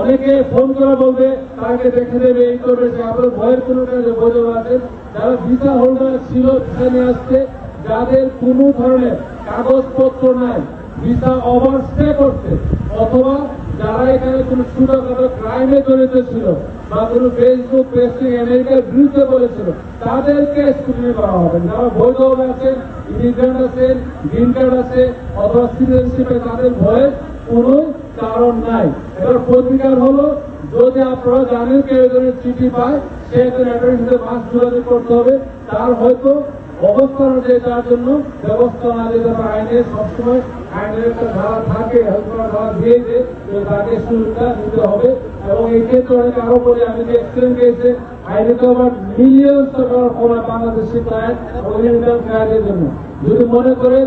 অনেকে ফোন করে বলবে, তাকে দেখে দেবে এই করবে, সে আপনার ভয়ের কোনো কাজে বৈধভাবে আছেন যারা ভিসা হোল্ডার ছিল নিয়ে আসছে, যাদের কোনো ধরনের কাগজপত্র নাই, ভিসা ওভারস্টে করছে, অথবা যারা এখানে কোনো ছোটখাটো ক্রাইমে জড়িত ছিল, বা কোনো ফেসবুক পেস্টিং আমেরিকার বিরুদ্ধে বলেছিল, তাদেরকে স্ক্রুটিনি করা হবে। যারা বৈধভাবে আছেন ইমিগ্রেন্ট আছেন গ্রিন কার্ড আছে, অথবা সিটিজেনশিপে তাদের ভয়ের কোনো কারণ নাই। এবার প্রতিকার হলো, যদি আপনারা জানেন কেউ একজনের চিঠি পায়, সে একজন অ্যাডমিনিস্ট্রেটিভ মাস যোগাযোগ করতে হবে। তার হয়তো অবস্থা অনুযায়ী তার জন্য ব্যবস্থা না দিতে পারে আইনে সবসময় আইনের একটা ধারা থাকে হয়তো ধারা দিয়ে যে যে তাকে সুবিধা নিতে হবে। এবং এই ক্ষেত্রে অনেক আরও বলে, আমি যে এক্সিডেন্ট গেছে আইনে তো আবার মিলিয়ন টাকার ফোনা বাংলাদেশি ক্লায়েন্ট এবং ক্লায়েন্টের জন্য। যদি মনে করেন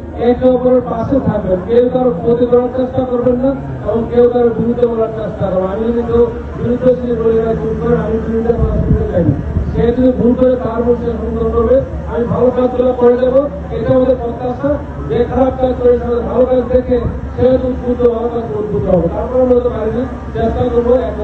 একে অপরের পাশে থাকবেন। কেউ কারও ক্ষতি করার চেষ্টা করবেন না এবং কেউ কারও বিরুদ্ধে বলার চেষ্টা করবেন। আমি যদি কেউ বিরুদ্ধে ছিল বলে চুপ করেন আমি বিরুদ্ধে বলার সুযোগ চাই না। সে যদি ভুল করে তার মধ্যে সুন্দর করবে আমি ভালো কাজগুলো করে দেবো এটা আমাদের প্রত্যাশা। যে খারাপ কাজ করে সে আমাদের ভালো কাজ দেখে, সে উদ্বুদ্ধ ভালো কাজ উদ্বুদ্ধ হবে। তারপরে আমরা হতে পারি না, চেষ্টা করব, এক